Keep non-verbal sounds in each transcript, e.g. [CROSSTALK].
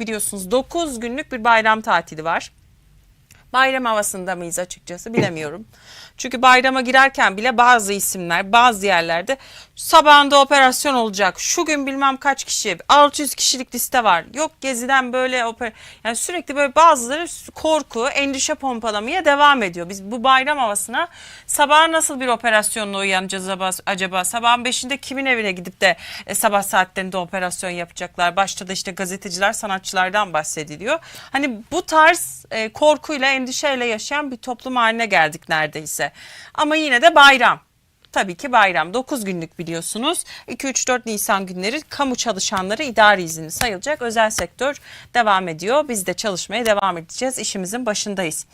biliyorsunuz 9 günlük bir bayram tatili var. Bayram havasında mıyız açıkçası bilemiyorum. [LAUGHS] Çünkü bayrama girerken bile bazı isimler bazı yerlerde sabahında operasyon olacak. Şu gün bilmem kaç kişi 600 kişilik liste var. Yok geziden böyle oper yani sürekli böyle bazıları korku, endişe pompalamaya devam ediyor. Biz bu bayram havasına sabah nasıl bir operasyonla uyanacağız acaba? Sabahın 5'inde kimin evine gidip de e, sabah saatlerinde operasyon yapacaklar? Başta da işte gazeteciler, sanatçılardan bahsediliyor. Hani bu tarz e, korkuyla, endişeyle yaşayan bir toplum haline geldik neredeyse. Ama yine de bayram. Tabii ki bayram 9 günlük biliyorsunuz. 2-3-4 Nisan günleri kamu çalışanları idari izni sayılacak. Özel sektör devam ediyor. Biz de çalışmaya devam edeceğiz. İşimizin başındayız.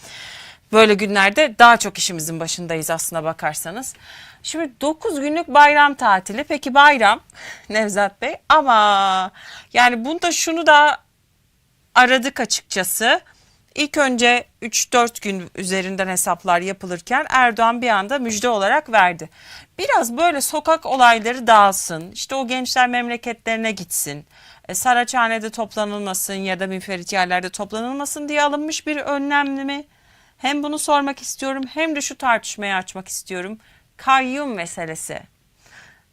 Böyle günlerde daha çok işimizin başındayız aslına bakarsanız. Şimdi 9 günlük bayram tatili. Peki bayram [LAUGHS] Nevzat Bey ama yani bunda şunu da aradık açıkçası. İlk önce 3-4 gün üzerinden hesaplar yapılırken Erdoğan bir anda müjde olarak verdi. Biraz böyle sokak olayları dağılsın, işte o gençler memleketlerine gitsin, e, Saraçhane'de toplanılmasın ya da müferit yerlerde toplanılmasın diye alınmış bir önlem mi? Hem bunu sormak istiyorum hem de şu tartışmayı açmak istiyorum. Kayyum meselesi.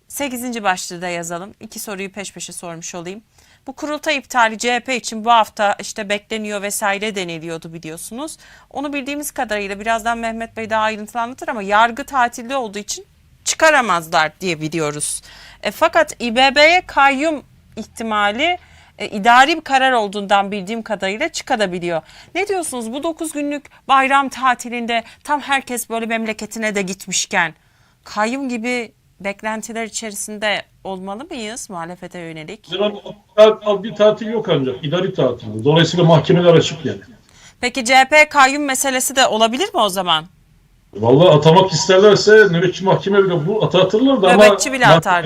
8. başlığı da yazalım. İki soruyu peş peşe sormuş olayım. Bu kurultay iptali CHP için bu hafta işte bekleniyor vesaire deniliyordu biliyorsunuz. Onu bildiğimiz kadarıyla birazdan Mehmet Bey daha ayrıntılı anlatır ama yargı tatilde olduğu için çıkaramazlar diye biliyoruz. E, fakat İBB'ye kayyum ihtimali e, idari bir karar olduğundan bildiğim kadarıyla çıkabiliyor. Ne diyorsunuz bu 9 günlük bayram tatilinde tam herkes böyle memleketine de gitmişken kayyum gibi beklentiler içerisinde olmalı mıyız muhalefete yönelik? Bir tatil yok ancak idari tatil. Dolayısıyla mahkemeler açık yani. Peki CHP kayyum meselesi de olabilir mi o zaman? Vallahi atamak isterlerse nöbetçi mahkeme bile bu ata atırlar da ama Nöbetçi bile atar.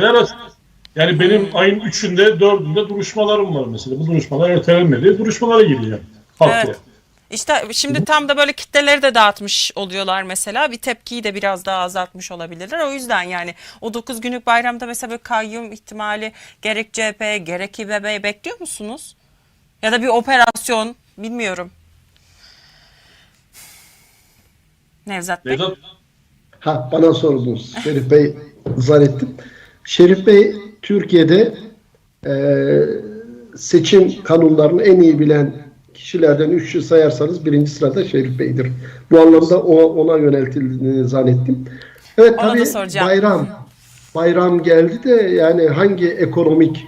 Yani benim ayın 3'ünde 4'ünde duruşmalarım var mesela. Bu duruşmalar ertelenmedi. Duruşmalara gireceğim haftaya. Evet. İşte şimdi tam da böyle kitleleri de dağıtmış oluyorlar mesela. Bir tepkiyi de biraz daha azaltmış olabilirler. O yüzden yani o 9 günlük bayramda mesela böyle kayyum ihtimali gerek CHP gerek İBB bekliyor musunuz? Ya da bir operasyon bilmiyorum. Nevzat Bey. Ha bana sordunuz. Şerif Bey zannettim. Şerif Bey Türkiye'de e, seçim kanunlarını en iyi bilen kişilerden üçü sayarsanız birinci sırada Şerif Bey'dir. Bu anlamda o, ona yöneltildiğini zannettim. Evet da tabii bayram bayram geldi de yani hangi ekonomik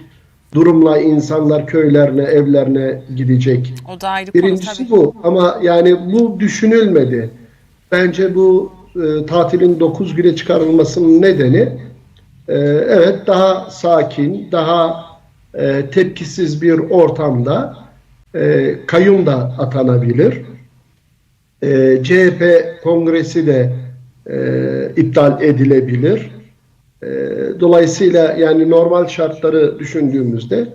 durumla insanlar köylerine, evlerine gidecek? O da ayrı konu Birincisi tabii. bu ama yani bu düşünülmedi. Bence bu e, tatilin 9 güne çıkarılmasının nedeni e, evet daha sakin, daha e, tepkisiz bir ortamda e, kayyum da atanabilir. E, CHP kongresi de e, iptal edilebilir. E, dolayısıyla yani normal şartları düşündüğümüzde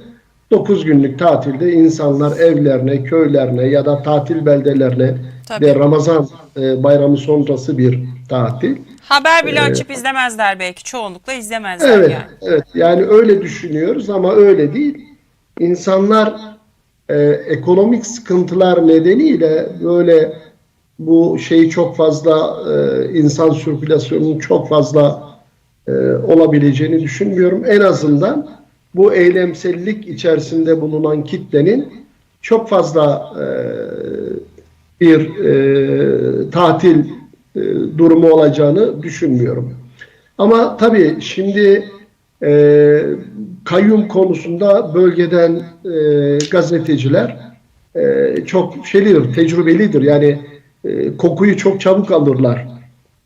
9 günlük tatilde insanlar evlerine, köylerine ya da tatil beldelerine Tabii. ve Ramazan e, bayramı sonrası bir tatil. Haber bile açıp izlemezler belki. Çoğunlukla izlemezler Evet, yani. evet. Yani öyle düşünüyoruz ama öyle değil. İnsanlar e, ekonomik sıkıntılar nedeniyle böyle bu şeyi çok fazla e, insan sirkülasyonunun çok fazla e, olabileceğini düşünmüyorum. En azından bu eylemsellik içerisinde bulunan kitlenin çok fazla e, bir e, tatil e, durumu olacağını düşünmüyorum. Ama tabii şimdi e, kayyum konusunda bölgeden e, gazeteciler e, çok şeylidir, tecrübelidir. Yani e, kokuyu çok çabuk alırlar.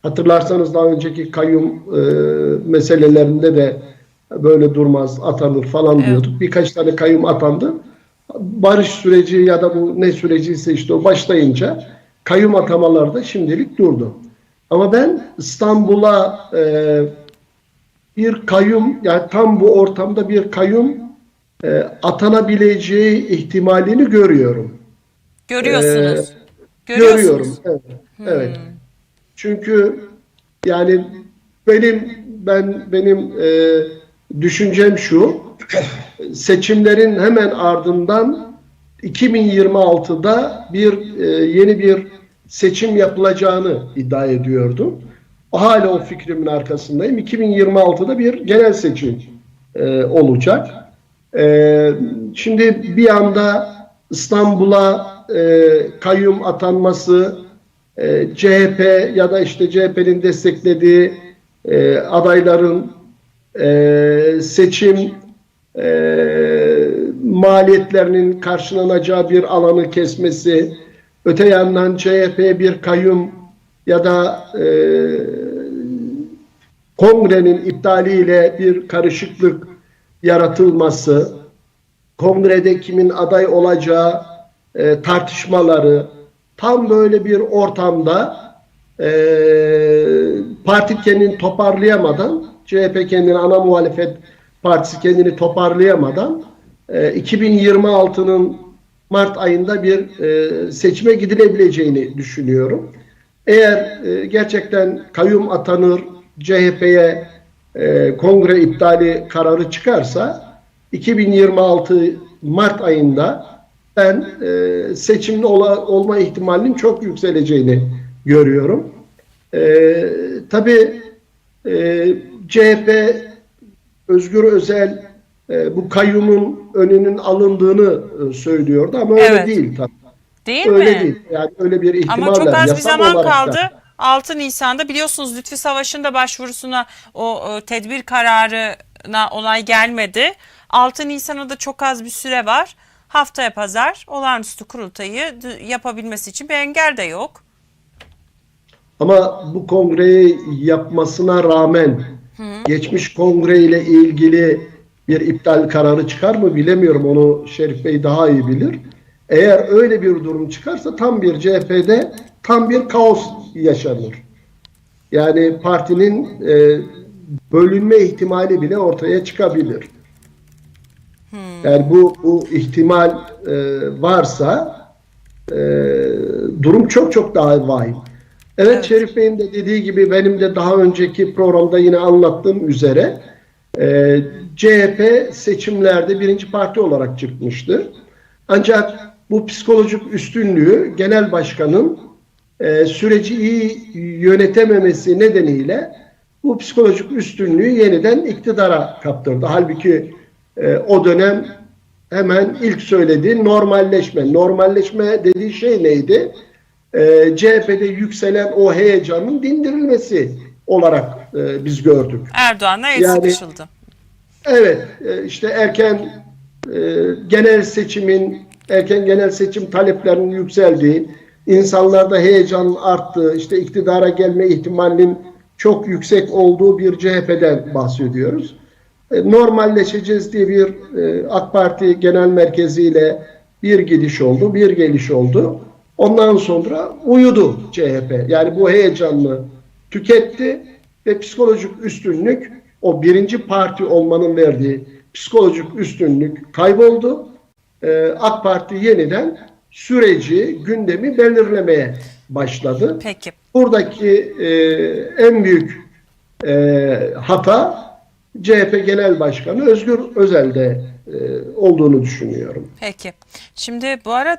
Hatırlarsanız daha önceki kayyum e, meselelerinde de böyle durmaz, atanır falan Evet. diyorduk. Birkaç tane kayyum atandı. Barış süreci ya da bu ne süreciyse işte o başlayınca kayyum atamalar da şimdilik durdu. Ama ben İstanbul'a e, bir kayyum yani tam bu ortamda bir kayyum e, atanabileceği ihtimalini görüyorum. Görüyorsunuz. Ee, Görüyorum. Evet. evet. Çünkü yani benim ben benim e, düşüncem şu seçimlerin hemen ardından 2026'da bir e, yeni bir seçim yapılacağını iddia ediyordum. Hala o fikrimin arkasındayım. 2026'da bir genel seçim e, olacak. E, şimdi bir anda İstanbul'a e, kayyum atanması, e, CHP ya da işte CHP'nin desteklediği e, adayların e, seçim e, maliyetlerinin karşılanacağı bir alanı kesmesi, öte yandan CHP bir kayyum ya da e, kongrenin iptaliyle bir karışıklık yaratılması, kongrede kimin aday olacağı e, tartışmaları tam böyle bir ortamda e, parti kendini toparlayamadan CHP kendini ana muhalefet partisi kendini toparlayamadan e, 2026'nın Mart ayında bir e, seçime gidilebileceğini düşünüyorum. Eğer e, gerçekten kayyum atanır CHP'ye e, kongre iptali kararı çıkarsa 2026 Mart ayında ben e, seçimli ola, olma ihtimalinin çok yükseleceğini görüyorum. E, tabii e, CHP Özgür Özel e, bu kayyumun önünün alındığını e, söylüyordu ama öyle Evet. değil tabii. Değil öyle mi? değil. Yani öyle bir ihtimal Ama çok az bir zaman olarak da. Kaldı. 6 Nisan'da biliyorsunuz Lütfi Savaş'ın da başvurusuna o e, tedbir kararına olay gelmedi. 6 Nisan'a da çok az bir süre var. Haftaya pazar olağanüstü kurultayı yapabilmesi için bir engel de yok. Ama bu kongreyi yapmasına rağmen geçmiş kongre ile ilgili bir iptal kararı çıkar mı bilemiyorum. Onu Şerif Bey daha iyi bilir. Eğer öyle bir durum çıkarsa tam bir CHP'de tam bir kaos yaşanır. Yani partinin e, bölünme ihtimali bile ortaya çıkabilir. Yani bu, bu ihtimal e, varsa e, durum çok çok daha vahim. Evet, Evet. Şerif Bey'in de dediği gibi benim de daha önceki programda yine anlattığım üzere e, CHP seçimlerde birinci parti olarak çıkmıştı. Ancak bu psikolojik üstünlüğü genel başkanın e, süreci iyi yönetememesi nedeniyle bu psikolojik üstünlüğü yeniden iktidara kaptırdı. Halbuki e, o dönem hemen ilk söylediği normalleşme. Normalleşme dediği şey neydi? E, CHP'de yükselen o heyecanın dindirilmesi olarak e, biz gördük. Erdoğan'la el Yani- sıkışıldı. Evet, e, işte erken e, genel seçimin, erken genel seçim taleplerinin yükseldiği, insanlarda heyecanın arttığı, işte iktidara gelme ihtimalinin çok yüksek olduğu bir CHP'den bahsediyoruz. E, Normalleşeceğiz diye bir e, AK Parti Genel Merkezi ile bir gidiş oldu, bir geliş oldu. Ondan sonra uyudu CHP. Yani bu heyecanını tüketti ve psikolojik üstünlük o birinci parti olmanın verdiği psikolojik üstünlük kayboldu. Ee, AK Parti yeniden süreci, gündemi belirlemeye başladı. Peki. Buradaki e, en büyük e, hata CHP Genel Başkanı Özgür Özel'de e, olduğunu düşünüyorum. Peki. Şimdi bu arada